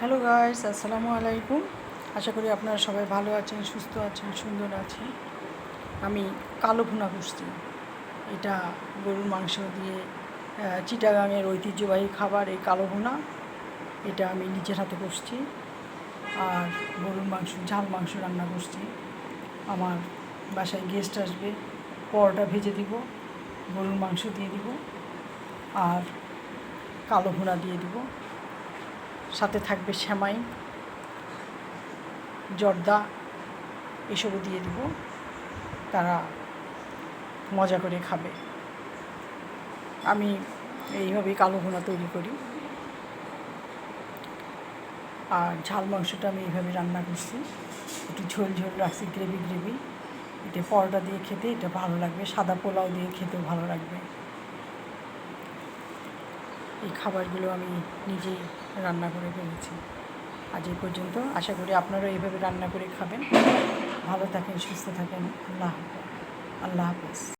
Hello guys আসসালামু আলাইকুম আশা করি আপনারা সবাই ভালো আছেন সুস্থ আছেন সুন্দর আছেন। আমি কালো ভুনা করছি এটা গরুর মাংস দিয়ে আহ, চিটাগাংয়ের ঐতিহ্যবাহী খাবার এই কালো ভুনা। এটা আমি নিজের হাতে করছি আর গরুর মাংস ঝাল মাংস রান্না করছি আমার বাসায় গেস্ট আসবে। পরোটা ভেজে দিব গরুর মাংস দিয়ে দিব আর কালো ভুনা দিয়ে দিব। সাথে থাকবে শ্যামাই, জর্দা, এসবও দিয়ে দিব। তারা মজা করে খাবে। আমি এইভাবেই কালো ভুনা তৈরি করি। আর ঝাল মাংসটা আমি এইভাবে রান্না করছি। একটু ঝোল ঝোল রাখছি, গ্রেভি গ্রেভি। এটা পরোটা দিয়ে খেতে এটা ভালো লাগবে, সাদা পোলাও দিয়ে খেতেও ভালো লাগবে। এই খাবারগুলো আমি নিজেই রান্না করে ফেলেছি। আজ এই পর্যন্ত। আশা করি আপনারাও এইভাবে রান্না করে খাবেন। ভালো থাকেন, সুস্থ থাকেন। আল্লাহ আল্লাহ হাফেজ।